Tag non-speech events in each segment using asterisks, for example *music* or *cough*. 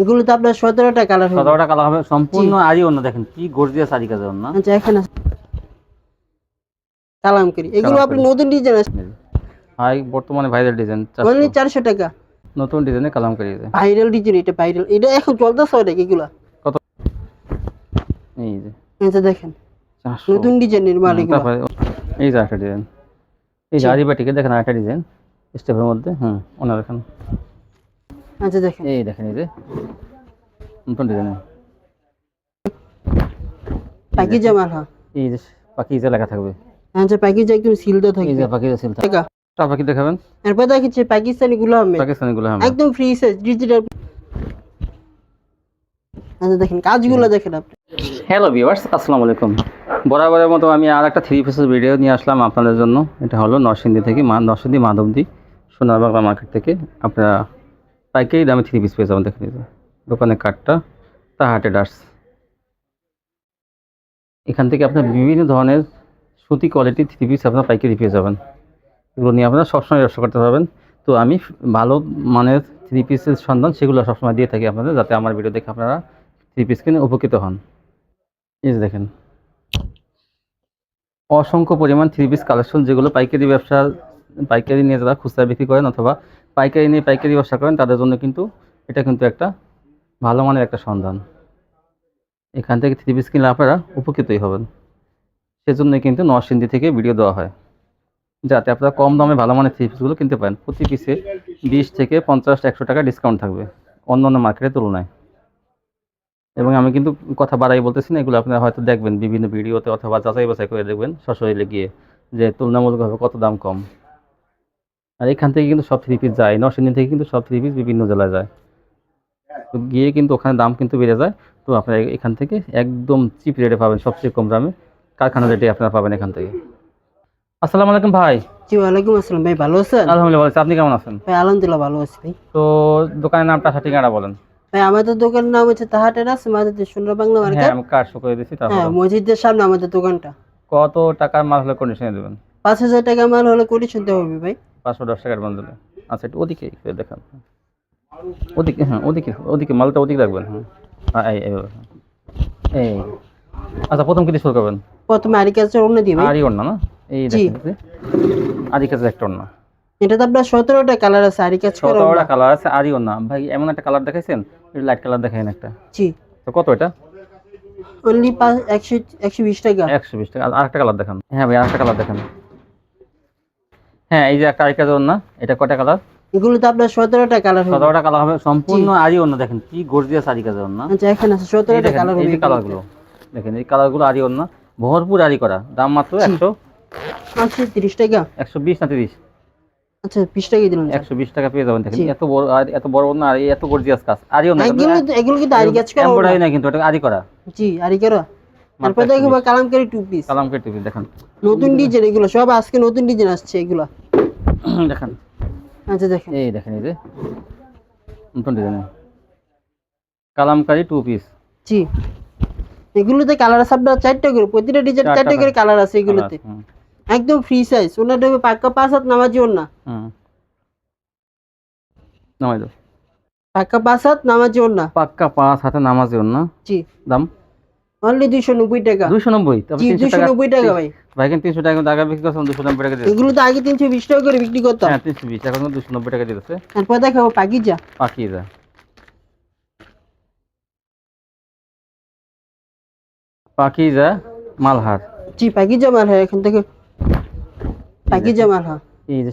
এগুলো তো আপনার সতেরোটা কালার সতেরোটা কালার হবে সম্পূর্ণ আরই অন্য দেখেন কি গর্জিয়াস আরি কাজের অন্য। আচ্ছা এখানে কালামকারি এগুলো আপনি নতুন ডিজাইন আছে? হাই বর্তমানে ভাইরাল ডিজাইন অনলি চারশো টাকা। নতুন ডিজাইনে কালাম দেয়। ভাইরাল ডিজাইন এটা ভাইরাল এটা এখন চলতেছে অনেক এগুলা। কত? এই যে। আচ্ছা দেখেন। নতুন ডিজাইনের মাল এগুলো। এই যে একটা ডিজাইন এই যে আরি বাটিকে দেখেন আরেকটা ডিজাইন স্টেপের মধ্যে হুম ওনার দেখেন আচ্ছা দেখেন। এই দেখেন এই যে। নতুন ডিজাইন প্যাকেজে মাল হ্যাঁ। এই যে লেখা থাকবে। আচ্ছা প্যাকেজে একদম সিল দেওয়া এই থাকবে। যে সিল থাকবে। তার পাখি দেখাবেন। এরপর পাকিস্তানি গুলাম পাকিস্তানি গুলো হ্যাঁ একদম ফ্রি সাইজ ডিজিটাল আচ্ছা দেখেন কাজগুলো দেখেন আপনি। হ্যালো ভিউয়ার্স আসসালামু আলাইকুম। বরাবরের মতো আমি আর একটা থ্রি পিসের ভিডিও নিয়ে আসলাম আপনাদের জন্য। এটা হলো নরসিংদী থেকে মা নরসিংদী মাধবদী সোনারবাংলা মার্কেট থেকে। আপনারা পাইকারি দামে থ্রি পিস পেয়ে যাবেন দেখে নিতে দোকানের কার্ডটা তাহাটে ডার্স এখান থেকে আপনার বিভিন্ন ধরনের সুতি কোয়ালিটির থ্রি পিস আপনার পাইকারি পেয়ে যাবেন। এগুলো নিয়ে আপনারা সবসময় ব্যবসা করতে পারবেন। তো আমি ভালো মানের থ্রি পিসের সন্ধান সেগুলো সবসময় দিয়ে থাকি আপনাদের, যাতে আমার ভিডিও দেখে আপনারা থ্রি পিস কিনে উপকৃত হন। এই দেখেন। অসংখ্য পরিমাণ থ্রি পিস কালেকশন যেগুলো পাইকারি ব্যবসা পাইকারি নিয়ে যারা খুচরা বিক্রি করেন অথবা পাইকারি নিয়ে পাইকারি ব্যবসা করেন, তাদের জন্য কিন্তু এটা কিন্তু একটা ভালো মানের একটা সন্ধান। এখান থেকে থ্রি পিস কিনলে আপনারা উপকৃতই হবেন। সেজন্য কিন্তু নরসিংদী থেকে ভিডিও দেওয়া হয়। যাতে আপনারা কম দামে ভালো মানের থ্রি পিসগুলো কিনতে পারেন। প্রতি পিসে বিশ থেকে পঞ্চাশ, একশো টাকা ডিসকাউন্ট থাকবে অন্য অন্য মার্কেটের তুলনায়। এবং আমি কিন্তু কথা বাড়াই বলতেছি না, এগুলো আপনারা হয়তো দেখবেন বিভিন্ন ভিডিওতে অথবা যাচাই বাছাই করে দেখবেন সশরীরে গিয়ে যে তুলনামূলকভাবে কত দাম কম। আর এখান থেকে কিন্তু সব থ্রি পিস যায়। নরসিংদী থেকে কিন্তু সব থ্রি পিস বিভিন্ন জেলায় যায়। তো গিয়ে কিন্তু ওখানে দাম কিন্তু বেড়ে যায়। তো আপনারা এখান থেকে একদম চিপ রেটে পাবেন সবচেয়ে কম দামে। কারখানা রেটে আপনারা পাবেন এখান থেকে। আসসালামু আলাইকুম ভাই। জি ওয়ালাইকুম আসসালাম। ভাই ভালো আছেন? আলহামদুলিল্লাহ ভালো আছি। আপনি কেমন আছেন? ভাই আলহামদুলিল্লাহ ভালো আছি ভাই। তো দোকানের নামটা আসা ঠিকানা বলেন। ভাই আমাদের দোকানের নাম হচ্ছে তাহাটের আছে আমাদের সুন্দর বাংলা মার্কেট হ্যাঁ আমি কার্ড শো করে দিচ্ছি তারপর হ্যাঁ মসজিদের সামনে আমাদের দোকানটা। কত টাকার মাল হলে কন্ডিশনে দেবেন? পাঁচ হাজার টাকা মাল হলে শুনতে হবে ভাই। পাঁচশো দশ টাকার বান্ডেলে। আচ্ছা একটু ওদিকে দেখান। ওদিকে হ্যাঁ ওদিকে ওদিকে মালটা ওদিকে রাখবেন হ্যাঁ। এই। এই আচ্ছা প্রথম কি দিয়ে শুরু করবেন। প্রথমে আরি কাজের অন্য ভাই। আরি ওড়না না? এই দেখেন আরি কাছে একটা ওড়না এটা তো আপনার সতেরোটা কালার আছে আরি কাজ সতেরোটা কালার আছে আরি ওড়না ভাই এমন একটা কালার দেখাইছেন? লাইট কালার দেখাইন একটা। জি। তো কত এটা? অনলি পাঁচ একশো একশো বিশ টাকা। একশো বিশ টাকা। আর একটা কালার দেখান। হ্যাঁ ভাই আরেকটা কালার দেখান। হ্যাঁ এই যে একটা আরি কাছে ওড়না এটা কটা কালার এগুলো তো আপনার সতেরোটা কালার হবে। সতেরোটা কালার হবে সম্পূর্ণ আরি ওড়না দেখেন কি গর্জিয়াস আরি কাছে ওড়না আচ্ছা এখানে আছে এই সতেরোটা কালার এই হবে যে কালারগুলো দেখেন এই কালারগুলো আরি ওর না ভরপুর আরি করা দাম মাত্র একশো পাঁচশো তিরিশ টাকা। একশো বিশ না তিরিশ? আচ্ছা বিশ টাকাই দিলাম একশো বিশ টাকা পেয়ে যাবেন দেখেন এত বড় আর এত বড় না আর এই এত গর্জিয়াস কাজ আরি ওর না এগুলো এগুলো কিন্তু আরি কাজ করা এমব্রয়ডারি না কিন্তু এটা আরি করা। জি আরি করা। তারপর দেখো ভাই কালামকারি টু পিস কালাম কেটে দেখেন। নতুন ডিজাইন এগুলো সব আজকে নতুন ডিজাইন আসছে এগুলো। *clears throat* দেখেন। আচ্ছা দেখেন। এই দেখেন এই যে। নতুন ডিজাইন কালামকারি টু পিস জি। এগুলোতে কালার আছে আপনার চারটা করে প্রতিটা ডিজাইন চারটা করে কালার আছে এগুলোতে। একদম ফ্রি সাইজ ওনাটা হবে পাক্কা পাঁচ হাত নামাজি ওনা হুম। নামাই দাও। পাক্কা পাঁচ হাত নামাজি ওনা পাক্কা পাঁচ হাতে নামাজি ওর না জি। দাম? অনলি দুইশো নব্বই টাকা। দুইশো নব্বই? তারপর জি তিনশো দুইশো টাকা ভাই। ভাই কিন্তু তিনশো টাকা কিন্তু বিক্রি দুশো নব্বই টাকা দিয়ে এগুলো তো আগে তিনশো বিশ টাকা করে বিক্রি করতাম। হ্যাঁ তিনশো বিশ এখন দুশো নব্বই টাকা দিতেছে। তারপর দেখাবো পাকিজা। যা পাখি যা মালহার। জি পাকিজা মাল হয় এখান থেকে পাকিজা মাল হয় এই যে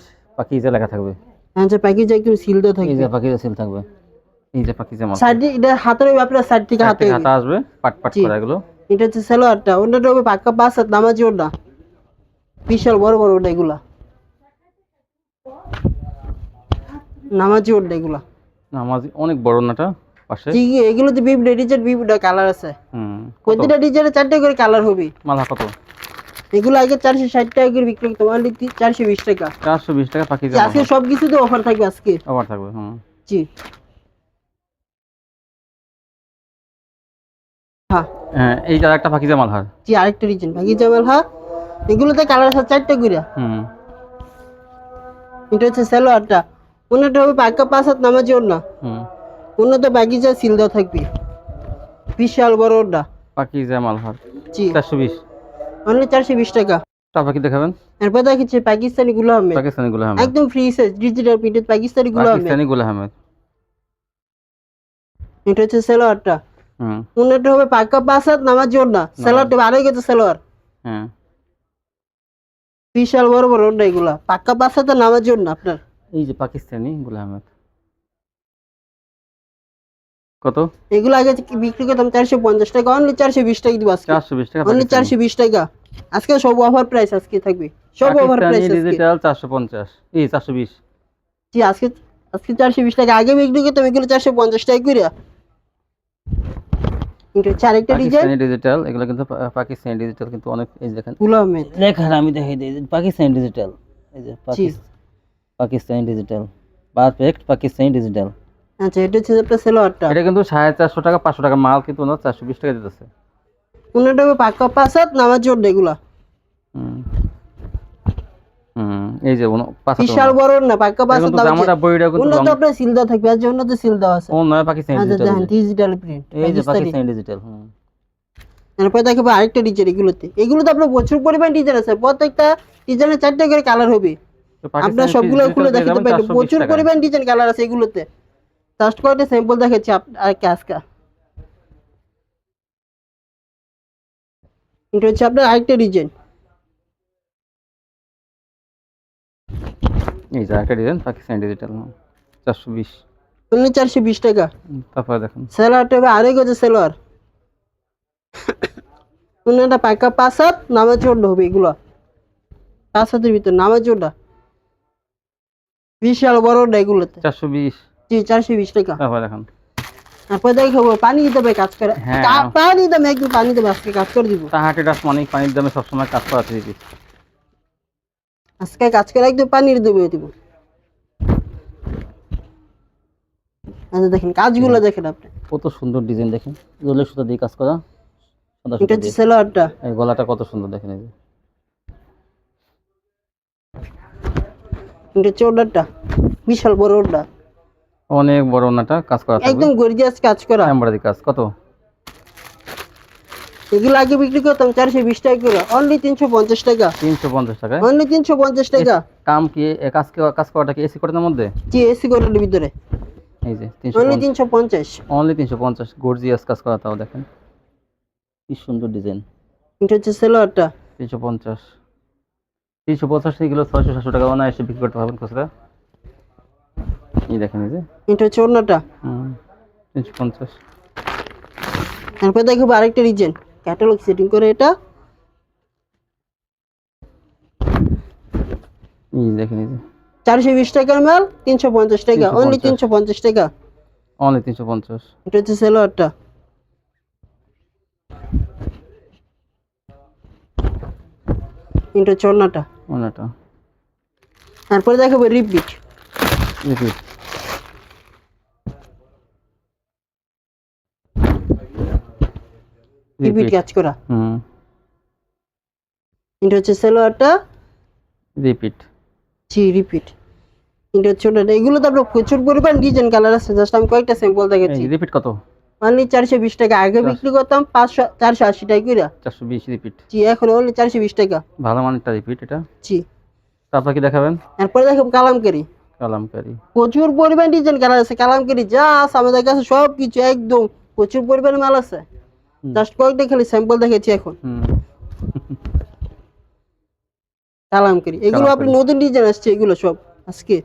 যা লেখা থাকবে। আচ্ছা পাকিজা একদম সিল দেওয়া থাকবে যে যা সিল থাকবে। এই যে পাখি যা মাল সাইড এটা হাতের হবে আপনার সাইড থেকে হাতে হাতে আসবে পাট পাট। করা এগুলো। এটা হচ্ছে সালোয়ারটা ওটাটা হবে পাক্কা পাঁচ হাত নামাজি ওটা বিশাল বড় বড় ওটা এগুলা। নামাজি ওটা এগুলা। নামাজ অনেক বড় নাটা পাশে। জি এগুলোতে বিভিন্ন ডিজাইন বিভিন্ন কালার আছে। হুম? প্রতিটা ডিজাইনে চারটে করে কালার হবে। মালহা কত? এগুলো আগে চারশো ষাট টাকা করে বিক্রি অনলি চারশো বিশ টাকা। চারশো বিশ টাকা পাখি আজকে সব কিছুতে অফার থাকবে আজকে। আবার থাকবে হুম। জি। হ্যাঁ। হ্যাঁ এই একটা যা মালহার জি আরেকটা ডিজাইন ভাগি জামাল হ্যাঁ এগুলোতে কালার আছে চারটে করে হুম। এটা হচ্ছে সালোয়ারটা। ওনাটা হবে পাক্কা পাঁচ হাত নামাজি ওর না হুম উন্নত বাগিচা সিল দেওয়া থাকবে। বিশাল বড় ওটা পাকিজা মালহার জি। চারশো বিশ। অনলি চারশো বিশ টাকা। তারপর কি দেখাবেন? এরপর দেখাচ্ছি পাকিস্তানি গুলো আহমেদ পাকিস্তানি গুল আহমেদ একদম free size digital printed Pakistani Gul Ahmed Pakistani গুল আহমেদ এটা হচ্ছে সেলোয়ারটা। হুম হবে পাক্কা হাত নামার জন্য সেলোয়ারটা আড়াই গেছে সেলোয়ার। হ্যাঁ। বিশাল বড় বড় ওটা এগুলা। পাক্কা হাতে নামার জন্য আপনার। এই যে পাকিস্তানি গুল আহমেদ। কত? এগুলো আগে বিক্রি করতাম চারশো পঞ্চাশ টাকা অনলি চারশো বিশ টাকা দিব আজকে। চারশো বিশ টাকা অনলি চারশো বিশ টাকা। আজকে সব অফার প্রাইস আজকে থাকবে। সব অফার প্রাইস ডিজিটাল চারশো পঞ্চাশ। এই চারশো বিশ। জি আজকে আজকে চারশো বিশ টাকা। আগে বিক্রি করতাম এগুলো চারশো পঞ্চাশ টাকা করে আরেকটা ডিজাইন? ডিজিটাল এগুলো কিন্তু পা- পাকিস্তানি ডিজিটাল কিন্তু অনেক এই দেখেন। আমি দেখাই দিই যে পাকিস্তানি ডিজিটাল এই যে Pakistani digital perfect Pakistani digital আচ্ছা এটা হচ্ছে আপনার সেলোয়ারটা। এটা কিন্তু সাড়ে চারশো টাকা পাঁচশো টাকা মাল কিন্তু চারশো বিশ টাকা দিতেছে। পাক্কা নামাজ এগুলা। এই যে বিশাল বড় না পাক্কা পাঁচ হাত জামাটা বইটা কিন্তু উন্নত আপনার সিল দেওয়া থাকবে আর যে উন্নত সিল দেওয়া আছে। ও নয় পাকিস্তানি ডিজিটাল ডিজিটাল প্রিন্ট এই যে পাকিস্তানি। ডিজিটাল হুম। এরপর দেখব আরেকটা ডিজাইন এগুলোতে। এগুলোতে আপনার প্রচুর পরিমাণ ডিজাইন আছে প্রত্যেকটা ডিজাইনের চারটে করে কালার হবে। আপনার সবগুলো খুলে দেখাতে পারবেন প্রচুর পরিমাণ ডিজাইন কালার আছে এগুলোতে। জাস্ট কয়েকটা স্যাম্পল দেখাচ্ছি আর কি এটা হচ্ছে আপনার আরেকটা ডিজাইন এই যে একটা ডিজাইন পাকিস্তানি ডিজিটাল চারশো বিশ। অনলি চারশো বিশ টাকা? তারপরে দেখুন। সেলোয়ারটা হবে আড়াই গজে সেলোয়ার একটা পাকা পাঁচ হাত নামাজ জন্য হবে এগুলো। পাঁচ হাতের ভিতর জন্য বিশাল বড় এগুলোতে? চারশো বিশ। জি চারশো বিশ টাকা। তারপরে দেখুন। তারপর দেখাবো পানি দিতে হবে কাজ করে। হ্যাঁ। পানি দামে একদম পানি দেবে আজকে কাজ করে দিব। তাহাটে মানে পানির দামে সবসময় কাজ করা পিস আজকে কাজ করে একদম পানির দেবে দিব। আচ্ছা দেখেন কাজগুলো দেখেন আপনি। কত সুন্দর ডিজাইন দেখেন। রোলের সুতা দিয়ে কাজ করা এটা হচ্ছে সেলোয়ারটা। এই গলাটা কত সুন্দর দেখেন এই এটা বিশাল বড় অনেক বড় ওনাটা কাজ করা একদম গর্জিয়াস কাজ করা। এমব্রয়ডারি কাজ কত? এগুলো আগে বিক্রি করতাম চারশো বিশ টাকা করে। অনলি তিনশো পঞ্চাশ টাকা। তিনশো পঞ্চাশ টাকায়? অনলি তিনশো পঞ্চাশ টাকা। কাম কি কাজ কাজ করাটা কি এসি কটনের মধ্যে? জি এসি কোটের ভিতরে। এই যে অনলি তিনশো পঞ্চাশ। অনলি তিনশো পঞ্চাশ গর্জিয়াস কাজ করা তাও দেখেন। কি সুন্দর ডিজাইন। এটা হচ্ছে সেলোয়ারটা। তিনশো পঞ্চাশ। তিনশো পঞ্চাশ এগুলো ছয়শো সাতশো টাকা মানে এসে বিক্রি করতে পারবেন খুচরা এই দেখেন এই যে। এটা হচ্ছে অন্যটা তিনশো পঞ্চাশ। তারপর দেখব আরেকটা ডিজাইন। ক্যাটালগ সেটিং করে এটা। দেখেন চারশো বিশ টাকার মাল তিনশো পঞ্চাশ টাকা 350 অনলি তিনশো পঞ্চাশ টাকা। অনলি তিনশো পঞ্চাশ। এটা হচ্ছে সেলোয়ারটা এটা অন্যটা ওনাটা তারপরে দেখাবো রিপিট। রিপিট। রিপিট কাজ করা। হুম। এটা হচ্ছে সেলোয়ারটা। রিপিট জি রিপিট এটা হচ্ছে ওটা। এগুলো তো আপনার প্রচুর পরিমাণ ডিজাইন কালার আছে। জাস্ট আমি কয়েকটা স্যাম্পল দেখাচ্ছি। রিপিট কত? অনলি চারশো বিশ টাকা। আগে বিক্রি করতাম পাঁচশো চারশো আশি টাকা করে চারশো বিশ রিপিট জি এখন অনলি চারশো বিশ টাকা। ভালো মানেরটা রিপিট এটা। জি। তারপর কি দেখাবেন? তারপরে দেখো কালামকারি। কালামকারি। প্রচুর পরিমাণ ডিজাইন কালার আছে। কালামকারি যা আছে আমাদের কাছে সব কিছু একদম প্রচুর পরিমাণে মাল আছে। জাস্ট কয়েকটা খালি স্যাম্পল দেখেছি এখন। হুম। কালামকারি এগুলো আপনি নতুন ডিজাইন আসছে এগুলো সব আজকে।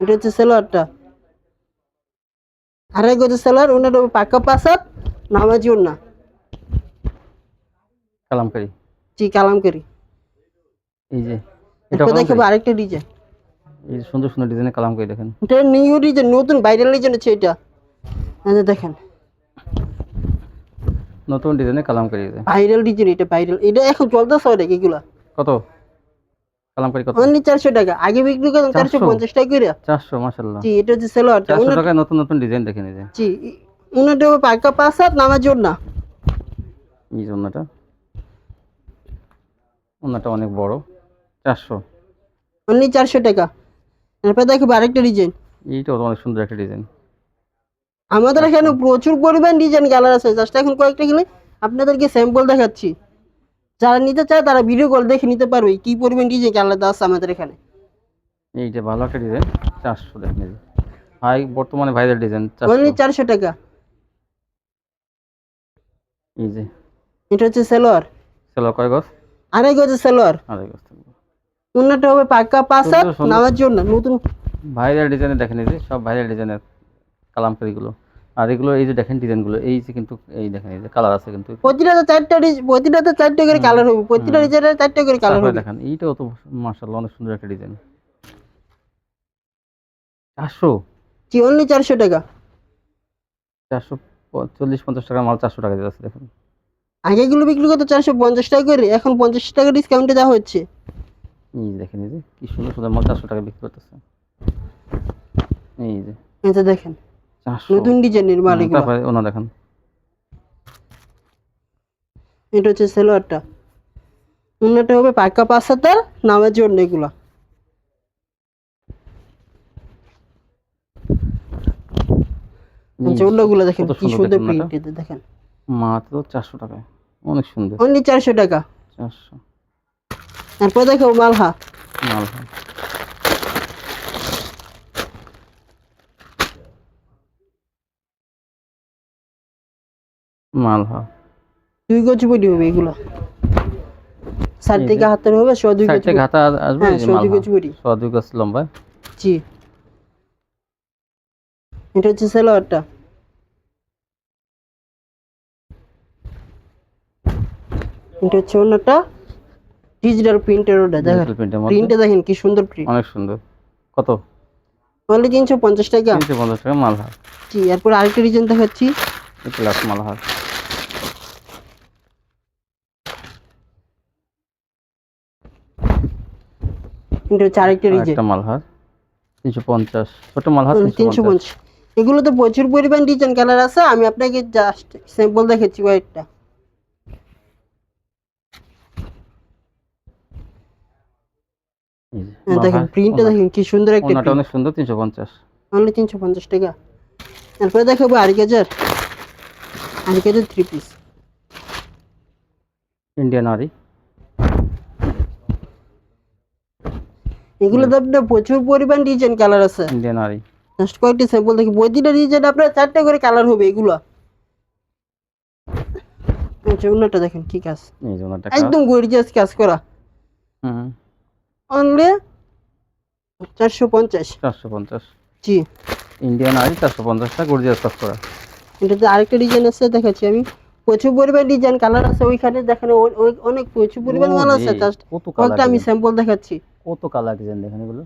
এটা হচ্ছে সেলোয়ারটা। আড়াই গজের সেলোয়ার ওনার পাকা পাসাত নামাজি না কালামকারি জি কালামকারি এই যে এটা দেখব আরেকটা ডিজাইন এই সুন্দর সুন্দর ডিজাইনের কালামকারি দেখেন। এটা নিউ ডিজাইন নতুন ভাইরাল ডিজাইন হচ্ছে এটা। আচ্ছা দেখেন। নতুন ডিজাইনের কালামকারি এই যে। ভাইরাল ডিজাইন এটা ভাইরাল এটা এখন চলতেছে অনেক এগুলা। কত? কালামকারি কত? অনলি চারশো টাকা। আগে বিক্রি করতাম চারশো? 400 পঞ্চাশ টাকা করে চারশো মাসাল্লাহ জি এটা হচ্ছে চারশো ওনার টাকায় নতুন নতুন ডিজাইন দেখেন এই যে জি ওনারটা পাকা পাসাত নামাজ না এই যে ওনাটা অনেক বড়। চারশো। অনলি চারশো টাকা। তারপর দেখো আরেকটা ডিজাইন এইটাও তো অনেক সুন্দর একটা ডিজাইন আমাদের এখানে প্রচুর পরিমাণ ডিজাইন কালার আছে। জাস্ট এখন কয়েকটা গেলে আপনাদেরকে স্যাম্পল দেখাচ্ছি। যারা নিতে চায় তারা ভিডিও কল দেখে নিতে পারবে কি পরিমাণ ডিজাইন কালার আছে আমাদের এখানে। এই যে ভালো একটা ডিজাইন চারশো দেখেন হাই বর্তমানে ভাইরাল ডিজাইন অনলি চারশো টাকা। এই যে। এটা হচ্ছে সেলোয়ার সেলো কয় গছ আড়াই গজের সেলোয়ার আড়াই থাকবে অন্যটা হবে পাক্কা পাঁচ। নামার জন্য নতুন। ভাইরাল ডিজাইনের দেখেন এই যে সব ভাইরাল ডিজাইনের কালামকারিগুলো আর এগুলো এই যে দেখেন ডিজাইনগুলো এই যে কিন্তু এই দেখেন এই যে কালার আছে কিন্তু। প্রতিটাতে চারটা প্রতিটাতে চারটা করে কালার হবে প্রতিটা হুম। ডিজাইনের চারটা করে কালার হবে। দেখেন এইটাও তো মার্শাল্লাহ অনেক সুন্দর একটা ডিজাইন চারশো? কি অনলি চারশো টাকা। চারশো চল্লিশ পঞ্চাশ টাকা মাল চারশো টাকা দিতে দেখেন। আগে এগুলো বিক্রি করতো চারশো পঞ্চাশ টাকা করে এখন পঞ্চাশ টাকা ডিসকাউন্টে দেওয়া হচ্ছে। এই দেখেন এই যে কি সুন্দর সুন্দর মাল চারশো টাকা বিক্রি করতেছে। এই যে। এটা দেখেন। নতুন ডিজাইনের মাল এগুলো তারপরে ওনা দেখেন। এটা হচ্ছে সেলোয়ারটা। অন্যটা হবে পাক্কা পাঁচ হাতার নামের জন্য এগুলো। এই যে অন্যগুলো দেখেন কি সুন্দর? প্রিন্ট দেখেন মাত্র চারশো টাকায় অনেক সুন্দর। অনলি চারশো টাকা। চারশো। তারপর দেখো মালহা। মাল মাল হয়। দুই গজ বডি হবে এগুলো। সাইড থেকে হাতের হবে সোয়া দুই গজ থেকে আসবে হ্যাঁ সোয়া দুই গজ বডি সোয়া দুই গজ লম্বা। জি। এটা হচ্ছে সেলোয়ারটা। এটা হচ্ছে অন্যটা ডিজিটাল প্রিন্টের ওটা দেখেন। প্রিন্টে দেখেন কি সুন্দর প্রিন্ট অনেক সুন্দর। কত? অনলি তিনশো পঞ্চাশ টাকা। তিনশো পঞ্চাশ টাকা মাল হয়। জি এরপর আরেকটা ডিজাইন দেখাচ্ছি। প্লাস মাল এটা হচ্ছে আরেকটা ডিজাইন একটা মাল তিনশো পঞ্চাশ ছোট মাল হয় তিনশো তিনশো পঞ্চাশ। পঞ্চাশ এগুলো তো প্রচুর পরিমাণ ডিজাইন কালার আছে আমি আপনাকে জাস্ট স্যাম্পল দেখাচ্ছি কয়েকটা হ্যাঁ, দেখেন প্রিন্টটা দেখেন কি সুন্দর একটা ওনাটা অনেক সুন্দর তিনশো পঞ্চাশ। অনলি তিনশো পঞ্চাশ টাকা। তারপরে দেখাবো আড়াই হাজার। থ্রি পিস ইন্ডিয়ান আরি এগুলো তো আপনার প্রচুর পরিমাণ ডিজাইন কালার আছে। জাস্ট কয়েকটি স্যাম্পল দেখি। প্রতিটা ডিজাইন আপনার চারটা করে কালার হবে এগুলো। আচ্ছা দেখেন ঠিক আছে। একদম গর্জিয়াস কাজ করা। হুম। অনলি চারশো পঞ্চাশ। চারশো পঞ্চাশ। জি। ইন্ডিয়ান আরি চারশো পঞ্চাশটা গর্জিয়াস কাজ করা। এটাতে আরেকটা ডিজাইন আছে দেখাচ্ছি আমি। প্রচুর পরিমাণ ডিজাইন কালার আছে ওইখানে দেখেন অনেক প্রচুর পরিমাণ মাল আছে। জাস্ট কত কয়েকটা কালার আমি স্যাম্পল দেখাচ্ছি। কত কালার ডিজাইন দেখেন এগুলো?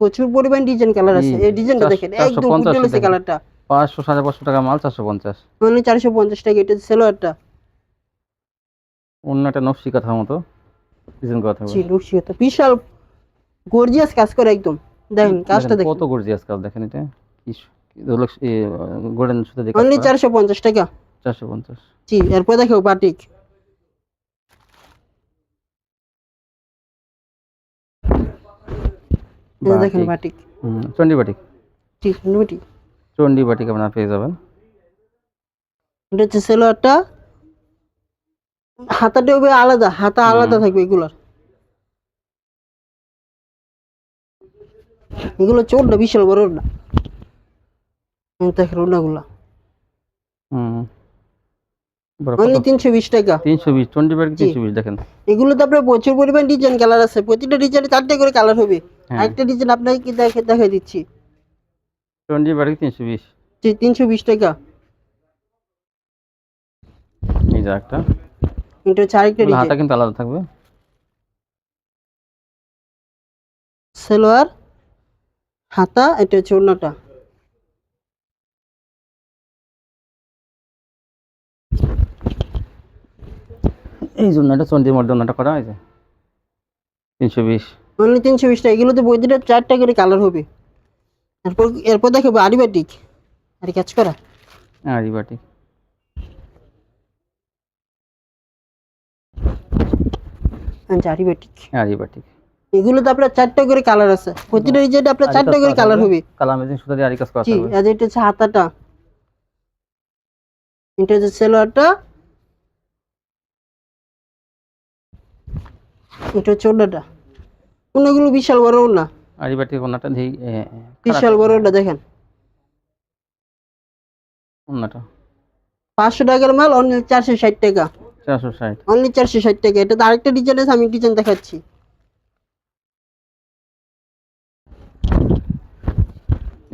প্রচুর পরিমাণ ডিজাইন কালার আছে। এই ডিজাইনটা দেখেন একদম পঞ্চাশ ফুটে দেখেন। কালারটা পাঁচশো সাড়ে পাঁচশো টাকা মাল চারশো পঞ্চাশ। মানে চারশো পঞ্চাশ টাকা এটা সেলোয়ারটা। অন্য একটা নকশি কাঠার মতো ডিজাইন করা থাকবে। ছিল সেটা বিশাল গর্জিয়াস কাজ করে একদম। দেখেন কাজটা দেখেন। দেখেন কত গর্জিয়াস কাজ দেখেন এটা। কি গোল্ডেন সুতো দিয়ে অনলি চারশো পঞ্চাশ টাকা। চারশো পঞ্চাশ। জি এরপর দেখো বাটিক এই যে দেখেন বাটিক। বাটিক। বাটিক। বাটিক। আপনারা পেয়ে যাবেন। এটা হচ্ছে সেলোয়ারটা। হাতাটা হবে আলাদা হাতা আলাদা থাকবে এগুলোর। এগুলো চোরটা বিশাল বড় না দেখেন ওনাগুলো হুম। অনলি তিনশো বিশ টাকা। তিনশো বিশ চণ্ডী বাটিক জি। তিনশো বিশ দেখেন। এগুলো তো আপনার প্রচুর পরিমাণ ডিজাইন কালার আছে। প্রতিটা ডিজাইনে চারটে করে কালার হবে। হ্যাঁ। একটা ডিজাইন আপনাকে কি দেখে দেখাই দিচ্ছি। চণ্ডী বাড়ি তিনশো বিশ। জি তিনশো বিশ টাকা। এই যে একটা। এটা হচ্ছে আরেকটা হাতা কিন্তু আলাদা থাকবে। সালোয়ার হাতা এটা হচ্ছে অন্যটা এই জন্য এটা চণ্ডীর মধ্যে অন্যটা করা হয়েছে। তিনশো বিশ। অনলি তিনশো বিশ টাকা। এগুলোতে প্রতিটা চারটা করে কালার হবে। এরপর এরপর দেখাবো আরিবাটিক আর কাজ করা। আরি আচ্ছা আরিবাটিক তো আপনার চারটা করে কালার আছে। প্রতিটা ডিজাইনে আপনার চারটা করে কালার হবে। কালার মেশিন সুতো দিয়ে আরি কাজ করা থাকবে আর এটা হচ্ছে হাতাটা। এটা হচ্ছে সেলোয়ারটা। এটা হচ্ছে ওনাটা ওনাগুলো বিশাল বড় ওনা আরিবাটি ওনাটা ধি বিশাল বড় ওনা দেখেন। ওনাটা পাঁচশো টাকার মাল অনলি চারশো ষাট টাকা। চারশো ষাট। অনলি চারশো ষাট টাকা। এটা তো আরেকটা ডিজাইন আছে আমি ডিজাইন দেখাচ্ছি।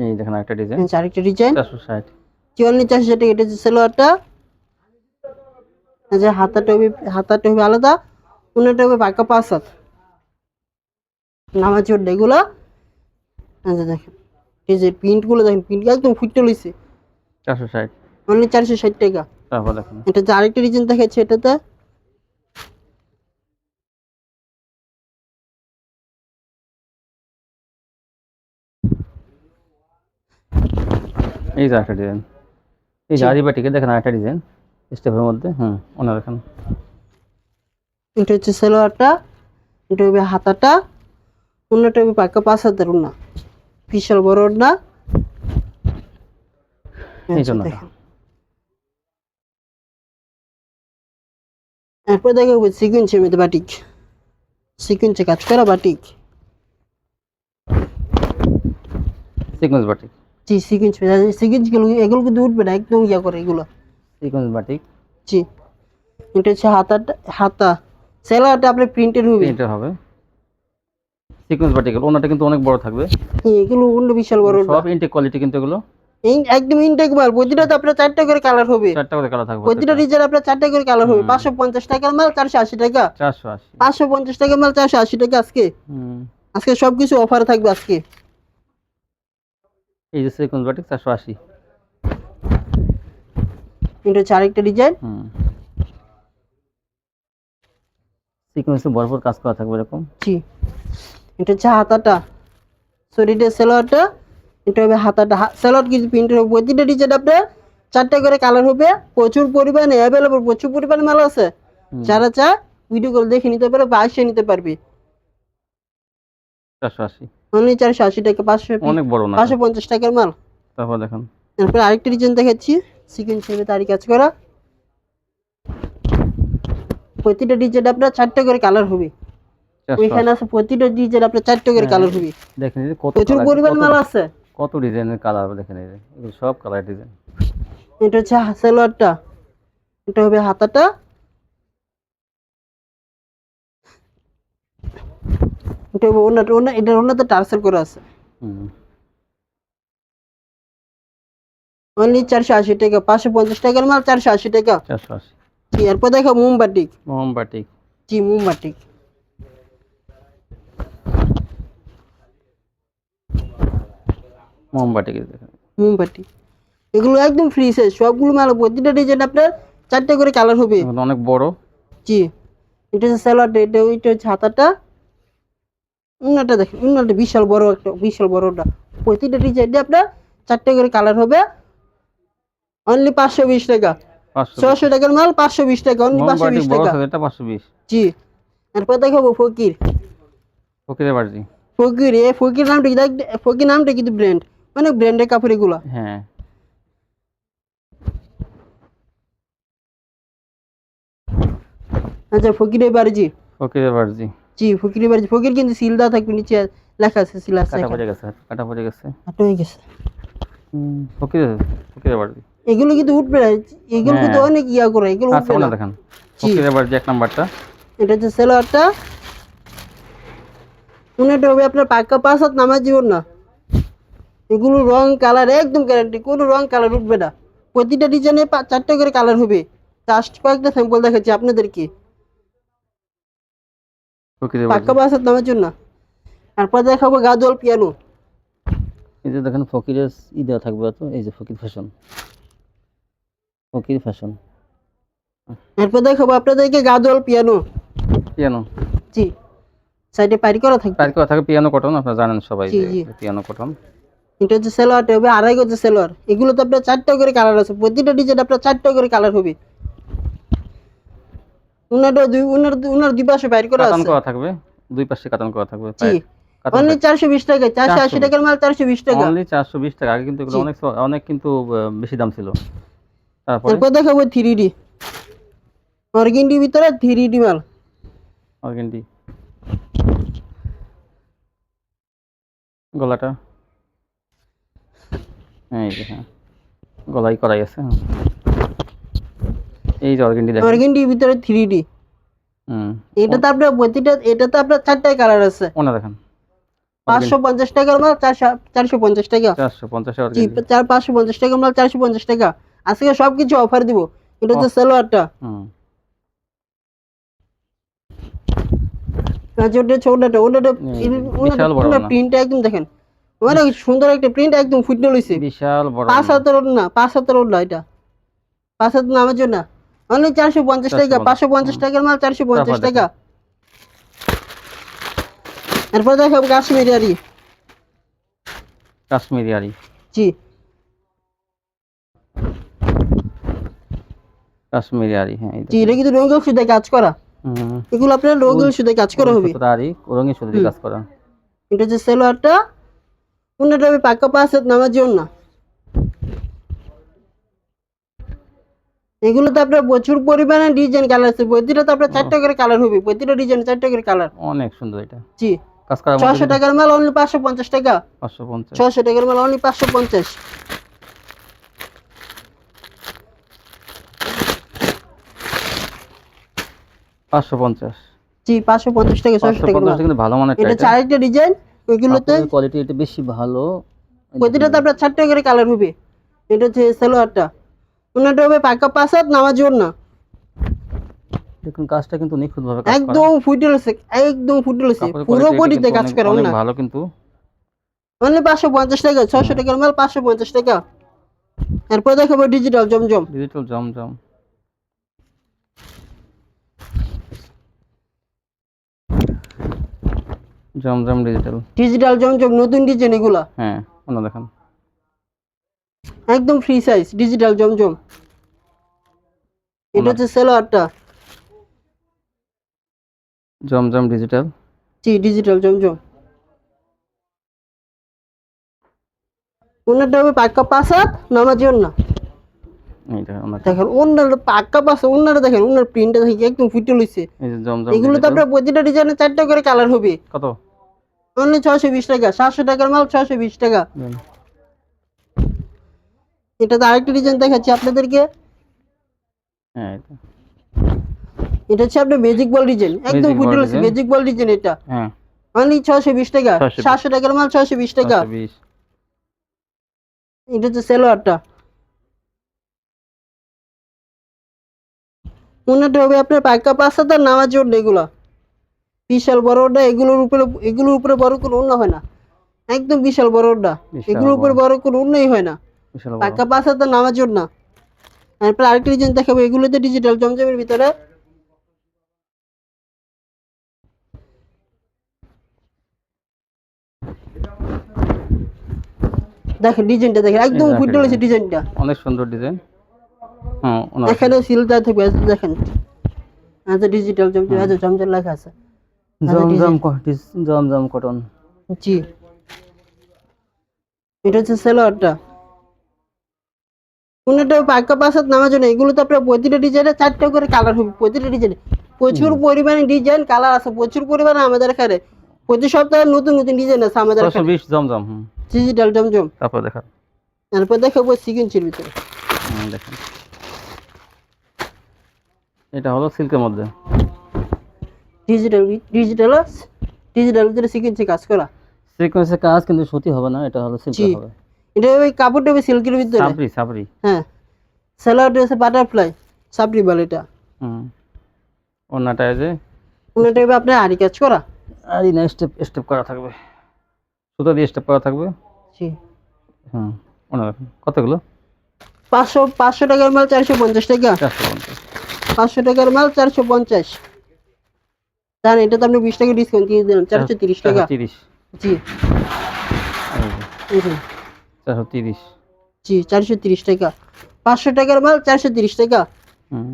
এই দেখেন একটা ডিজাইন এই আরেকটা ডিজাইন চারশো ষাট। কি অনলি চারশো ষাট টাকা? এটা হচ্ছে সেলোয়ারটা। যে হাতাটা হবে হাতাটা হবে আলাদা ওনাটা হবে পাকা পাঁচ হাত। এগুলো এই যে দেখেন এই যে প্রিন্টগুলো দেখেন প্রিন্ট একদম ফুটে লইছে চারশো ষাট। অনলি চারশো ষাট টাকা। তারপর দেখেন। এটা যে আরেকটা ডিজাইন দেখাচ্ছে এটাতে এই যে একটা ডিজাইন এই যে। আরিবাটিকে দেখেন একটা ডিজাইন স্টেপের মধ্যে। হুম ওনা দেখেন এটা হচ্ছে সালোয়ারটা এটা হবে হাতাটা। অন্যটা হবে পাকা পাঁচ হাতের উন্না বিশাল বড়। এরপর দেখা সিকুয়েন্সে মেয়েদের বাটিক। কাজ করা বাটিক। জি সিকুয়েন্সগুলো এগুলো কিন্তু উঠবে না একদম ইয়া করে এগুলো। বাটিক। জি। এটা হচ্ছে হাতাটা হাতা। সেলারটা আপনার প্রিন্টের হবে। এটা হবে। সিকোয়েন্স বাটিক ওনাটা কিন্তু অনেক বড় থাকবে। এগুলো অন্য বিশাল বড় সব ইনটেক কোয়ালিটি কিন্তু এগুলো। এই একদম ইনটেক মাল প্রতিটাতে আপনার চারটা করে কালার হবে। চারটা করে কালার থাকবে প্রতিটা ডিজাইন আপনার চারটা করে কালার হবে। পাঁচশো পঞ্চাশ টাকার মাল চারশো আশি টাকা। চারশো আশি। পাঁচশো পঞ্চাশ টাকার মাল চারশো আশি টাকা আজকে। হুম। আজকে সবকিছু অফার থাকবে আজকে। এই যে সিকোয়েন্স বাটিক চারশো আশি। এটা হচ্ছে আরেকটা ডিজাইন হুম। সিকোয়েন্সে ভরপুর কাজ করা থাকবে এরকম। জি। এটা হচ্ছে হাতাটা। শরীরের সেলোয়ারটা এটা হবে হাতাটা। সেলোয়ার কিছু প্রিন্টের হবে। প্রতিটা ডিজাইন আপনার চারটা করে কালার হবে। প্রচুর পরিমাণে অ্যাভেলেবল প্রচুর পরিমাণে মাল আছে। যারা চায় ভিডিও কল দেখে নিতে পারবে বা আসে নিতে পারবে। চারশো আশি। অনলি চারশো আশি টাকা পাঁচশো অনেক বড় না পাঁচশো পঞ্চাশ টাকার মাল। তারপর দেখেন। তারপরে আরেকটা ডিজাইন দেখাচ্ছি। সিকেন্স হিসেবে তারই কাজ করা। প্রতিটা ডিজাইন আপনার চারটা করে কালার হবে। ওইখানে আছে প্রতিটা ডিজাইন আপনার চারটা করে হ্যাঁ। কালার হবে দেখেন কত প্রচুর পরিমাণ মাল আছে। কত ডিজাইনের কালার দেখেন এই সব কালার ডিজাইন। এটা হচ্ছে সালোয়ারটা। এটা হবে হাতাটা। এটা হবে ওনাটা ওনা এটা ওনাতে টার্সেল করা আছে। হুম। অনলি চারশো আশি টাকা পাঁচশো পঞ্চাশ টাকার মাল চারশো আশি টাকা। চারশো আশি। এরপর দেখো মোমবাটিক মোমবাটিক জি মোমবাটিক দেখেন। মোমবাতি। এগুলো একদম ফ্রি সাইজ সবগুলো মাল প্রতিটা ডিজাইন আপনার চারটে করে কালার হবে। অনেক বড়। জি। এটা হচ্ছে স্যালাডটা এটা ওইটা হচ্ছে হাতাটা। উন্নাটা দেখেন উন্নাটা বিশাল বড় একটা বিশাল বড়টা প্রতিটা ডিজাইন আপনার চারটে করে কালার হবে। অনলি পাঁচশো বিশ টাকা। ছশো টাকার মাল পাঁচশো বিশ টাকা অনলি পাঁচশো বিশ টাকা। এটা পাঁচশো বিশ। জি। এরপর দেখাবো ফকির। ফকিরের বাড়ি ফকির এ ফকির নামটা কি? ফকির নামটা কিন্তু ব্র্যান্ড অনেক ব্র্যান্ডের কাপড় এগুলো? হ্যাঁ। আচ্ছা ফকিরের বাড়ি ফকিরের বাড়ি জি। ফকিরের বাড়ি ফকির কিন্তু সিল দেওয়া থাকবে নিচে লেখা আছে সিল আছে। কাটা পড়ে গেছে কাটা পড়ে গেছে। হাঁটা হয়ে গেছে। হুম, ফকিরের বাড়ি এগুলো কিন্তু উঠবে না এগুলো কিন্তু হ্যাঁ। অনেক ইয়া করে এগুলো আচ্ছা উঠবে না। দেখেন। ফকিরের বাড়ি এক নাম্বারটা। এটা হচ্ছে সেলোয়ারটা। উনাটা হবে আপনার পাক্কা পাঁচ হাত নামাজ জীবন না। এগুলো রং কালার একদম গ্যারান্টি কোনো রং কালার উঠবে না। প্রতিটা ডিজাইনে চারটে করে কালার হবে। জাস্ট কয়েকটা স্যাম্পল দেখাচ্ছি আপনাদেরকে। পাক্কা হাত জন্য। তারপর দেখাবো গাদল পিয়ানো এই যে দেখেন ফকিরের ই দেওয়া থাকবে তো এই যে ফকির ফ্যাশন ফকির ফ্যাশন এরপর দেখাবো আপনাদেরকে গাদল পিয়ানো পিয়ানো জি। সাইডে পারি করা থাকবে? কথা থাকে পিয়ানো কটন আপনারা জানেন সবাই। পিয়ানো কটন এটা হচ্ছে সেলোয়ারটা হবে আড়াই গজে সেলোয়ার এগুলো তো আপনার চারটা করে কালার আছে। প্রতিটা ডিজাইন আপনার চারটা করে কালার হবে। উনারটা দুই উনার উনার দুই পাশে বাইর করা আছে। করা থাকবে? দুই পাশে কাতান করা থাকবে জি। অনলি টাকা। টাকার মাল চারশো বিশ টাকা। অনলি চারশো বিশ টাকা। আগে কিন্তু এগুলো অনেক অনেক কিন্তু বেশি দাম ছিল। তারপরে? দেখাবো থ্রি ডি অর্গেন্ডির ভিতরে থ্রি ডি মাল। অর্গেন্ডি গলাটা? এই যে হ্যাঁ। গলাই করাই আছে হ্যাঁ। এই যে অর্গেন্ডি দেখেন। অর্গেন্ডির ভিতরে থ্রি ডি হুম। এটাতে আপনার প্রতিটা এটাতে আপনার চারটায় কালার আছে। ওনা দেখেন। পাঁচশো পঞ্চাশ টাকার মাল চারশো পঞ্চাশ টাকা। চারশো পঞ্চাশ চার পাঁচশো পঞ্চাশ টাকার মাল চারশো পঞ্চাশ টাকা। আজকে সব কিছু অফার দিব। এটা হচ্ছে সালোয়ারটা। হুম। ওটা বড় না। প্রিন্টটা একদম দেখেন। অনেক সুন্দর একটা প্রিন্ট একদম ফুটে লইছে। বিশাল বড় পাঁচ না। হাতের ওর না পাঁচ হাতের না এটা। পাঁচ হাতের নামের জন্য। অনলি চারশো পঞ্চাশ টাকা পাঁচশো পঞ্চাশ টাকার মাল চারশো পঞ্চাশ টাকা। এরপর দেখাবো কাশ্মীরি আরি কাশ্মীরি আরি জি। কাশ্মীরি আরি হ্যাঁ জি এটা কিন্তু সুদে কাজ করা। এগুলো আপনার রঙিন সুদে কাজ করা হবে। আরি দিয়ে কাজ করা। এটা হচ্ছে সেলোয়ারটা। পাক্কা পাঁচ হাত নামার জন্য? এগুলো তো আপনার প্রচুর পরিমাণে ডিজাইন কালার আছে। প্রতিটা তো আপনার চারটা করে কালার হবে। প্রতিটা ডিজাইন চারটা করে কালার অনেক সুন্দর এটা। জি। ছশো টাকার মাল অনলি পাঁচশো পঞ্চাশ টাকা। পাঁচশো পঞ্চাশ। ছশো টাকার মাল অনলি পাঁচশো পঞ্চাশ। পাঁচশো পঞ্চাশ। জি পাঁচশো পঞ্চাশ টাকা ছশো কিন্তু ভালো মানের এটা হচ্ছে ডিজাইন ওইগুলোতে কোয়ালিটি এটা বেশি ভালো। প্রতিটাতে আপনার চারটা করে কালার হবে। এটা হচ্ছে সালোয়ারটা। ওনাটা হবে নামার জন্য দেখুন কাজটা কিন্তু নিখুঁত ভাবে কাজ একদম ফুটে একদম ফুটে পুরো বডিতে কাজ করা অনেক ভালো কিন্তু। অনলি পাঁচশো পঞ্চাশ টাকা ছশো টাকার মাল পাঁচশো পঞ্চাশ টাকা। এরপর দেখাবো digital Zamzam. Digital Zamzam. Zamzam digital digital Zamzam নতুন ডিজাইন এগুলা? হ্যাঁ অন্য দেখেন। একদম ফ্রি সাইজ ডিজিটাল জমজম। এটা হচ্ছে সেলোয়ারটা জমজম ডিজিটাল জি ডিজিটাল জমজম। ওনারটা হবে পাক্কা পাঁচ হাত নামার জন্য দেখেন ওনার পাক্কা ওনারা দেখেন ওনার প্রিন্টটা দেখি একদম ফুটে লইছে। এগুলো তো আপনার প্রতিটা ডিজাইনে চারটা করে কালার হবে। কত? অনলি ছশো বিশ টাকা সাতশো টাকার মাল ছশো বিশ টাকা। এটা তো আরেকটা ডিজাইন দেখাচ্ছি আপনাদেরকে। হ্যাঁ এটা। হচ্ছে আপনার ম্যাজিক বল ডিজাইন একদম Magic ফুটে ball লইছে design। ম্যাজিক বল ডিজাইন এটা। হ্যাঁ। অনলি বিশ টাকা 620 সাতশো টাকার মাল ছশো বিশ টাকা। এটা হচ্ছে সেলোয়ারটা। ওনাটা হবে আপনার পাক্কা পাঁচ হাজার নামার জন্য এগুলা। বিশাল বড়টা এগুলোর উপরে এগুলোর উপরে বড় কোনো অন্য হয় না। একদম বিশাল বড়টা বিশাল এগুলোর উপরে বড়। বড় কোনো অন্যই হয় না। বড়। পাঁচ হাজার নামার জন্য। তারপর আরেকটা ডিজাইন দেখাবো এগুলোতে ডিজিটাল জমজমের ভিতরে। দেখেন ডিজাইনটা দেখেন একদম। ফুটে রয়েছে ডিজাইনটা অনেক সুন্দর ডিজাইন হ্যাঁ এখানে সিলটা থাকবে দেখেন। আচ্ছা ডিজিটাল জমজম আচ্ছা জমজম লেখা আছে। জমজম জমজম কটন জি। এটা হচ্ছে সেলোয়ারটা। কোনটা পাক্কা পাঁচাত নামার জন্য এগুলো তো আপনার প্রতিটা ডিজাইনে চারটা করে কালার হবে প্রতিটা ডিজাইনে। প্রচুর পরিমাণে ডিজাইন কালার আছে প্রচুর পরিমাণে আমাদের এখানে। প্রতি সপ্তাহে নতুন নতুন ডিজাইন আছে আমাদের এখানে। জমজম ডিজিটাল জমজম তারপর দেখান তারপর দেখাবো সিকুয়েন্সের ভিতরে। দেখেন। এটা হলো সিল্কের মধ্যে। ডিজিটাল ডিজিটাল ডিজিটাল ভিতরে সিকুয়েন্সে কাজ করা। সিকোয়েন্সের কাজ কিন্তু সুতি হবে না এটা হলো সিল্কের জি। হবে। এটা ওই কাপড়টা হবে সিল্কের ভিতরে। সাবরি সাবরি। হ্যাঁ। স্যালাড আছে বাটারফ্লাই সাবরি বল এটা। হুম। ওনাটা যে কোনটা হবে আপনার আরি কাজ করা। আর না স্টেপ স্টেপ করা থাকবে। সুতো দিয়ে স্টেপ করা থাকবে। জি। হুম ওনা দেখেন কতগুলো? পাঁচশো পাঁচশো টাকার মাল চারশো পঞ্চাশ টাকা। চারশো পঞ্চাশ। পাঁচশো টাকার মাল চারশো পঞ্চাশ। জান এটা তো আপনি বিশ টাকা ডিসকাউন্ট দিয়ে দিলাম চারশো তিরিশ টাকা। তিরিশ। জি। চারশো তিরিশ। জি চারশো তিরিশ টাকা। পাঁচশো টাকার মাল চারশো তিরিশ টাকা। হুম।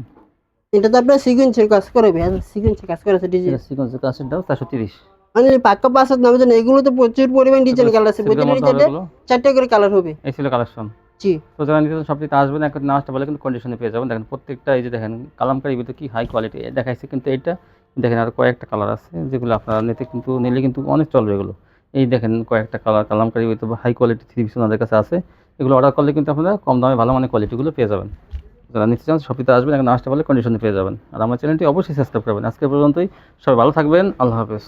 এটা তো আপনার সিকুয়েন্সের কাজ করবে সিকুয়েন্সের কাজ করা আছে ডিজাইন সিকোয়েন্সের কাছের দাও চারশো তিরিশ। মানে পাক্কা পাঁচ হাত নামে জানেন এগুলো তো প্রচুর পরিমাণ ডিজাইন কালার আছে প্রতিটা ডিজাইনে। চারটে করে কালার হবে। এই ছিল কালেকশন জি। তো যারা নিতে চান সবটিতে আসবেন এখন না আসতে পারলে কিন্তু কন্ডিশনে পেয়ে যাবেন। দেখেন প্রত্যেকটা এই যে দেখেন কালামকারীর ভিতরে কি হাই কোয়ালিটি দেখাইছে কিন্তু এটা দেখেন আর কয়েকটা কালার আছে, যেগুলো আপনারা নিতে কিন্তু, নিলে কিন্তু অনেক চলবে এগুলো। এই দেখেন কয়েকটা কালার কালামকারীর হয়তো হাই কোয়ালিটি থ্রি পিস ওনাদের কাছে আছে। এগুলো অর্ডার করলে কিন্তু আপনারা কম দামে ভালো মানে কোয়ালিটিগুলো পেয়ে যাবেন। যারা নিতে চান সবটিতে আসবেন, এখন আসতে পারলে কন্ডিশনে পেয়ে যাবেন। আর আমার চ্যানেলটি অবশ্যই সাবস্ক্রাইব করবেন। আজকে পর্যন্তই, সবাই ভালো থাকবেন, আল্লাহ হাফেজ।